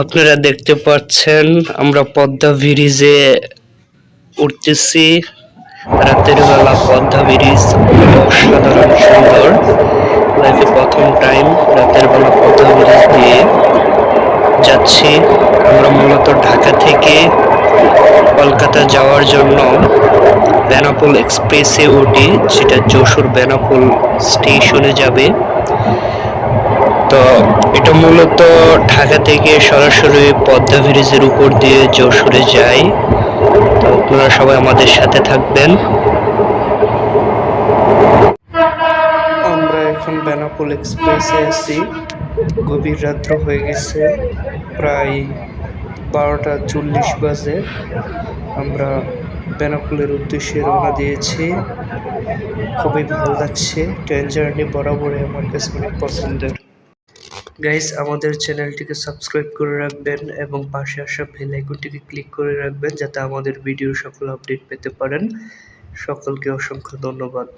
আপনারা দেখতে পাচ্ছেন, আমরা পদ্মা ব্রিজে উঠতেছি। রাতের বেলা পদ্মা ব্রিজ, অসাধারণ সুন্দর। লাইফে প্রথম টাইম রাতের বেলা পদ্মা ব্রিজ দিয়ে যাচ্ছি। আমরা মূলত ঢাকা থেকে কলকাতা যাওয়ার জন্য বেনাপোল এক্সপ্রেসে উঠি যেটা যশোর বেনাপোল স্টেশনে যাবে। তো এটা মূলত ঢাকা থেকে সরাসরি পদ্মা ব্রিজের উপর দিয়ে যশোরে যায় তো আপনারা সবাই আমাদের সাথে থাকবেন। আমরা এখন বেনাপোল এক্সপ্রেসে আছি। গভীর রাত্র হয়ে গেছে, প্রায় বারোটা চল্লিশ বাজে। আমরা বেনাপোলের উদ্দেশ্যে রওনা দিয়েছি। খুবই ভালো লাগছে। ট্রেন জার্নি বরাবরই আমার কাছে অনেক পছন্দের। গাইস আমাদের চ্যানেলটিকে সাবস্ক্রাইব করে রাখবেন এবং পাশে আসা বেল আইকনটিকে ক্লিক করে রাখবেন যাতে আমাদের ভিডিও সকল আপডেট পেতে পারেন। সকলকে অসংখ্য ধন্যবাদ।